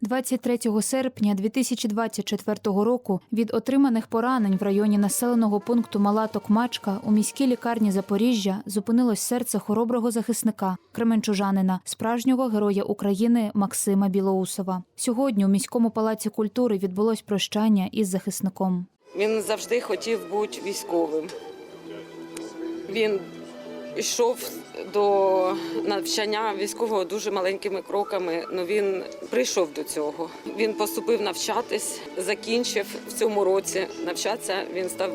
23 серпня 2024 року від отриманих поранень в районі населеного пункту Мала Токмачка у міській лікарні Запоріжжя зупинилось серце хороброго захисника кременчужанина, справжнього героя України Максима Білоусова. Сьогодні у міському палаці культури відбулось прощання із захисником. Він завжди хотів бути військовим. Він йшов до навчання військового дуже маленькими кроками. але він прийшов до цього. Він поступив навчатись, закінчив в цьому році навчатися. Він став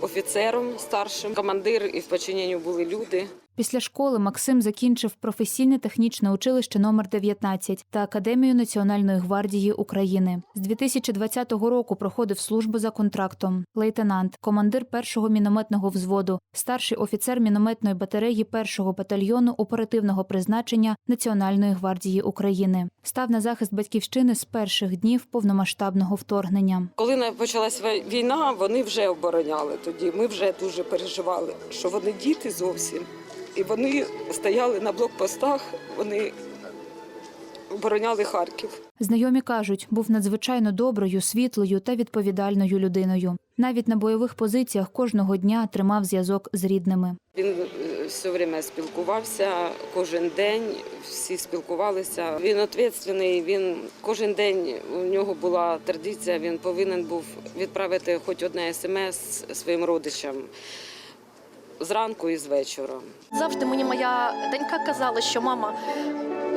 офіцером старшим, командир і в подчиненні були люди. Після школи Максим закінчив професійне технічне училище номер 19 та Академію Національної гвардії України. З 2020 року проходив службу за контрактом, лейтенант, командир першого мінометного взводу, старший офіцер мінометної батареї першого батальйону оперативного призначення Національної гвардії України. Став на захист батьківщини з перших днів повномасштабного вторгнення. Коли почалась війна, вони вже обороняли тоді. Ми вже дуже переживали, що вони діти зовсім. І вони стояли на блокпостах, вони обороняли Харків. Знайомі кажуть, був надзвичайно доброю, світлою та відповідальною людиною. Навіть на бойових позиціях кожного дня тримав зв'язок з рідними. Він е, все время спілкувався кожен день. Всі спілкувалися. Він відповідальний, Він кожен день у нього була традиція. Він повинен був відправити хоч одне смс своїм родичам зранку і з вечора. Завжди мені моя донька казала, що мама,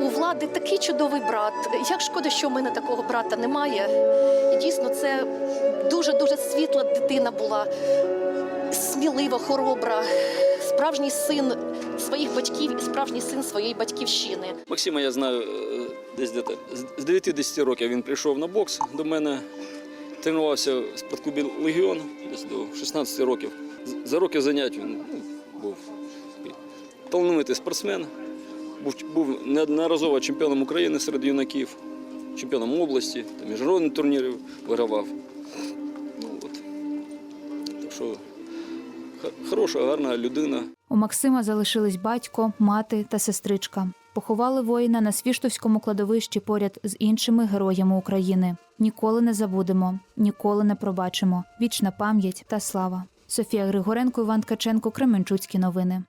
у влади такий чудовий брат. Як шкода, що в мене такого брата немає. І дійсно, це дуже дуже світла дитина була, смілива, хоробра, справжній син своїх батьків і справжній син своєї батьківщини. Максима я знаю е, десь де з 9-10 років він прийшов на бокс до мене, тренувався в спортклубі Легіон десь до 16 років. За роки занять він ну, був талановитий спортсмен, був, був неодноразово чемпіоном України серед юнаків, чемпіоном області, там, міжнародні турніри вигравав. Ну, от. Так що хороша, гарна людина. У Максима залишились батько, мати та сестричка. Поховали воїна на Свіштовському кладовищі поряд з іншими героями України. Ніколи не забудемо, ніколи не пробачимо. Вічна пам'ять та слава. Софія Григоренко, Іван Ткаченко, Кременчуцькі новини.